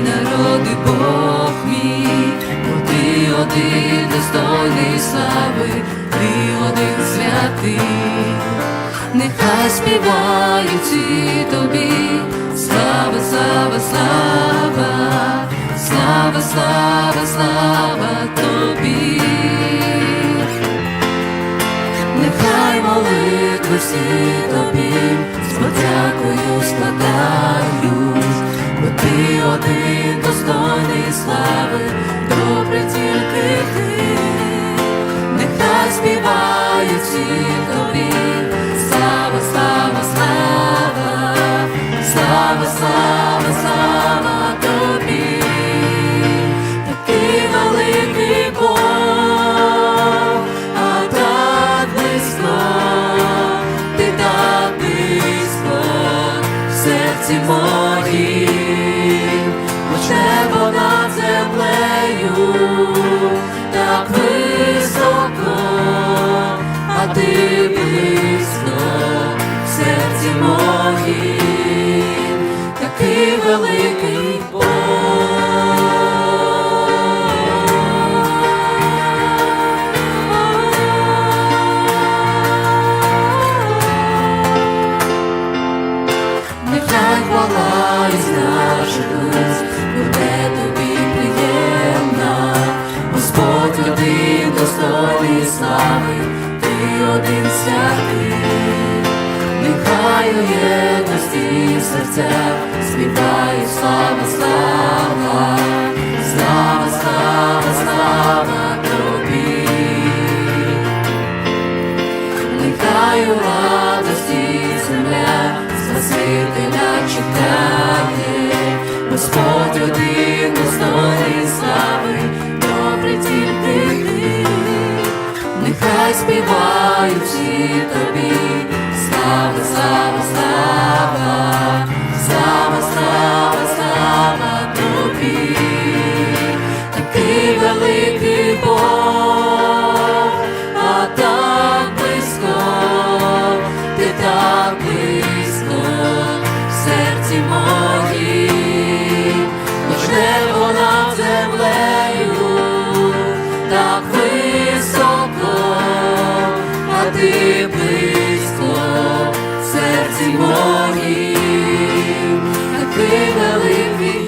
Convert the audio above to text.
народи Бог мій, бо ти один достойний слави, ти один святий, нехай співають всі тобі, слава, слава, слава, слава, слава, слава тобі. Нехай молитви всі тобі співають ти один святий, нехай у єдності серця співають слава, слава, слава, слава, слава тобі. Нехай у радості земля Спасителя чекає, Господь один достойний слави, Співаючи тобі, слава, слава, слава, слава, слава, слава тобі, такий великий Бог, а так близько, ти так близько в серці моїм, Лож небо над землею, так ви. i can't believe alívio.